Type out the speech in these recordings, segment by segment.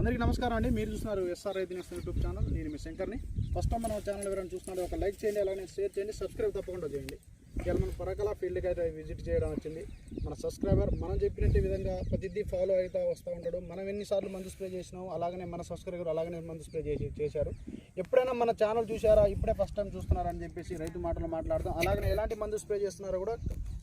అందరికీ నమస్కారం అండి. మీరు చూస్తున్నారు ఎస్ఆర్ రైతు యూట్యూబ్ ఛానల్. నేను మీ శంకర్ని. ఫస్ట్ మన ఛానల్ ఎవరైనా చూస్తున్నారు ఒక లైక్ చేయండి అలాగే షేర్ చేయండి సబ్స్క్రైబ్ తప్పకుండా చేయండి. ఇవాళ మన పరకల ఫీల్డ్కి అయితే విజిట్ చేయడం వచ్చింది. మన సబ్స్క్రైబర్ మనం చెప్పినట్టు విధంగా ప్రతిదీ ఫాలో అవుతూ వస్తూ ఉంటాడు. మనం ఎన్నిసార్లు మందు స్ప్రే చేసినాం అలాగనే మన సబ్స్క్రైబర్ అలాగనే మందు స్ప్రే చేసి చేశారు. ఎప్పుడైనా మన ఛానల్ చూసారా ఇప్పుడే ఫస్ట్ టైం చూస్తున్నారని చెప్పేసి రైతు మాటలు మాట్లాడదాం అలాగనే ఎలాంటి మందు స్ప్రే చేస్తున్నారో కూడా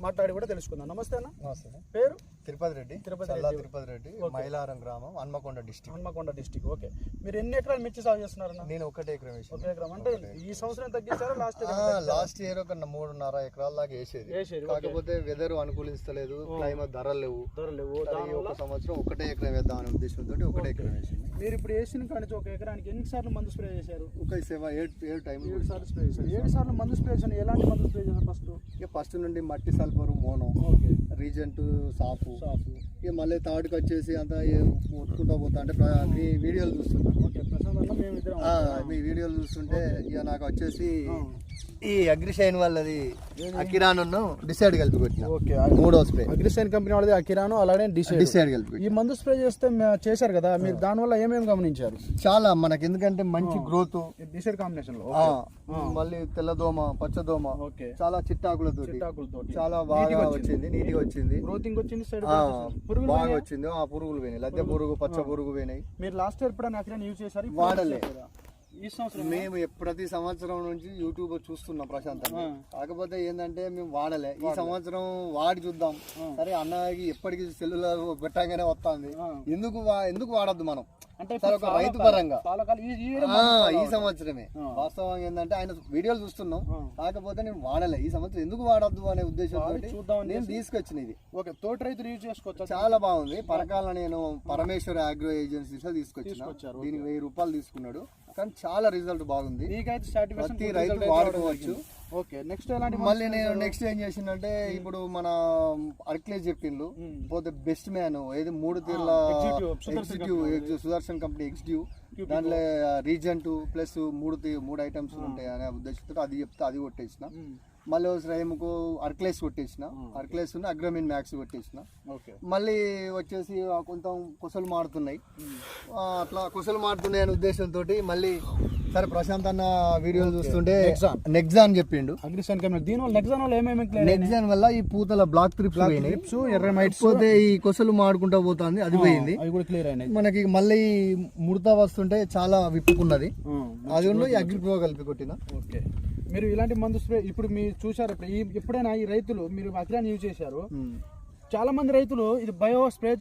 మాట్లాడి కూడా తెలుసుకుందాం. నమస్తే అన్న. నమస్తే. పేరు? తిరుపతి రెడ్డి తిరుపతి రెడ్డి. తిరుపతి రెడ్డి మైలారం గ్రామం Hanmakonda district. Hanmakonda district okay. మీరు ఎన్ని ఎకరాలు మిర్చి సాగు చేస్తున్నారన్న? నేను ఒకటే ఎకరం ఒక వేసాను ఎకరం. అంటే ఈ సంవత్సరం తగ్గించారా లాస్ట్ లాస్ట్ ఇయర్ ఒక మూడున్నర ఎకరాల దాకా వేసేది. కాకపోతే వెదర్ అనుకూలిస్తలేదు క్లైమేట్ ధరలు లేవు. ధరలేవు ఈ ఒక సంవత్సరం ఒకటే ఎకరం వేద్దామనే ఉద్దేశంతో ఒకటే ఎకరం వేసింది. మీరు ఇప్పుడు వేసిన కాడి నుంచి ఒక ఎకరానికి ఎన్ని సార్లు మందు స్ప్రే చేశారు? ఒక సెవెన్ ఎయిట్ ఏడు టైం ఏడు సార్లు స్ప్రే చేశారు. ఏడు సార్లు మందు స్ప్రే చేశాను ఎలాంటి మందు స్ప్రే చేశారు ఫస్ట్? ఇక ఫస్ట్ నుండి మట్టి సల్ఫరు మోనో. ఓకే. రీజెంట్ సాఫు ఇక మళ్ళీ థర్డ్కి వచ్చేసి అంతా ఒత్తుకుంటా పోతా అంటే మీ వీడియోలు చూస్తున్నా. మీ వీడియోలు చూస్తుంటే ఇక నాకు వచ్చేసి ఈ అగ్రిషైన్ వాళ్ళది అకిరాను డిసైడ్ కలిపి కొట్టిన. ఓకే మూడో స్ప్రే. అగ్రిసైన్ కంపెనీ వాళ్ళది అకిరాను అలానే డిసైడ్. డిసైడ్ కలిపి. ఈ మందు స్ప్రే చేస్తే చేశారు కదా మీరు దానివల్ల ఏమేమి గమనించారు? చాలా మనకి ఎందుకంటే మంచి గ్రోత్ డిసైడ్ కాంబినేషన్లో మళ్ళీ తెల్లదోమ పచ్చదోమ ఓకే. చాలా చిట్టాకులతోటి చాలా బాగా వచ్చింది. నీట్గా వచ్చింది. గ్రోతింగ్ వచ్చింది సైడ్ పురుగులు బాగా వచ్చింది. ఆ పురుగులు పోయినాయి. లద్దె పురుగు పచ్చ పురుగు పోయినాయి. మీరు లాస్ట్ ఇయర్ ఎప్పుడైనా అక్కడ యూజ్ చేశారు? ఇప్పుడు వాడలే. యూజ్ చేశారా? ఈ సంవత్సరం మేము ప్రతి సంవత్సరం నుంచి యూట్యూబ్ చూస్తున్నాం ప్రశాంతంగా. కాకపోతే ఏంటంటే మేము వాడలే. ఈ సంవత్సరం వాడి చూద్దాం. సరే అన్నకి ఎప్పటికీ సెల్లులర్ పెట్టగానే వస్తుంది. ఆ. ఎందుకు వా- ఎందుకు వాడద్దు మనం? అంటే సరే ఒక రైతు పరంగా. చాలా కాలం ఈ ఈ year ఆ, ఈ సంవత్సరమే. వాస్తవంగా ఏంటంటే ఆయన వీడియోలు చూస్తున్నాం. ఆ. కాకపోతే నేను వాడలే. ఈ సంవత్సరం ఎందుకు వాడద్దు అనే ఉద్దేశంతో చూద్దామని నేను తీసుకొచ్చిన ఇది. ఓకే తోట రైతులు యూజ్ చేసుకోవచ్చు? చాలా బాగుంది. పరకాల నేను పరమేశ్వర అగ్రో ఏజెన్సీస్లో తీసుకొచ్చిన. తీసుకొచ్చారు, దీనికి వెయ్యి రూపాయలు తీసుకున్నాడు. కానీ చాలా రిజల్ట్ బాగుంది. మీకైతే సాటిస్ఫాక్షన్ ప్రతి రైతు వాడుకోవచ్చు. ఓకే నెక్స్ట్ ఎలాంటి మళ్ళీ నేను నెక్స్ట్ ఏం చేసిందంటే ఇప్పుడు మన అర్క్లేజ్ చెప్పిండ్రు. పోతే బెస్ట్ మ్యాన్ ఏది మూడు తీర్ల executive, Sudarshan executive Sudarshan company executive దాంట్లో రీజెంట్ ప్లస్ మూడు మూడు ఐటమ్స్ ఉంటాయి అనే ఉద్దేశంతో అది చెప్తే అది కొట్టేసిన. మళ్ళీ రేముకు అర్క్లేస్ కొట్టేసిన. అర్క్లేస్ అగ్రమిన్ మ్యాక్స్ కొట్టేసిన. ఓకే మళ్ళీ వచ్చేసి కొంత కొసలు మారుతున్నాయి. ఆ, అట్లా కొసలు మారుతున్నాయి అనే ఉద్దేశంతో మళ్ళీ సరే ప్రశాంత్ అన్న వీడియోలు చూస్తుంటే. నెక్సాన్ చెప్పిండు. నెక్సాన్ వల్ల ఈ పూతల బ్లాక్ ట్రిప్స్ పోతే ఈ కొసలు మాడుకుంటా పోతుంది అది పోయింది. క్లియర్ అయినాయి. మనకి మళ్ళీ ముడత వస్తుంటే చాలా విప్పుకున్నది. అది ఉన్న ఈ అగ్రి ప్రో కలిపి కొట్టిన. ఓకే మీరు ఇలాంటి మందు స్ప్రే ఇప్పుడు మీరు చూసారు ఇప్పుడు ఈ ఎప్పుడైనా ఈ రైతులు మీరు అగ్రాన్ యూజ్ చేశారు. చాలా మంది రైతులు ఇది బయో స్ప్రే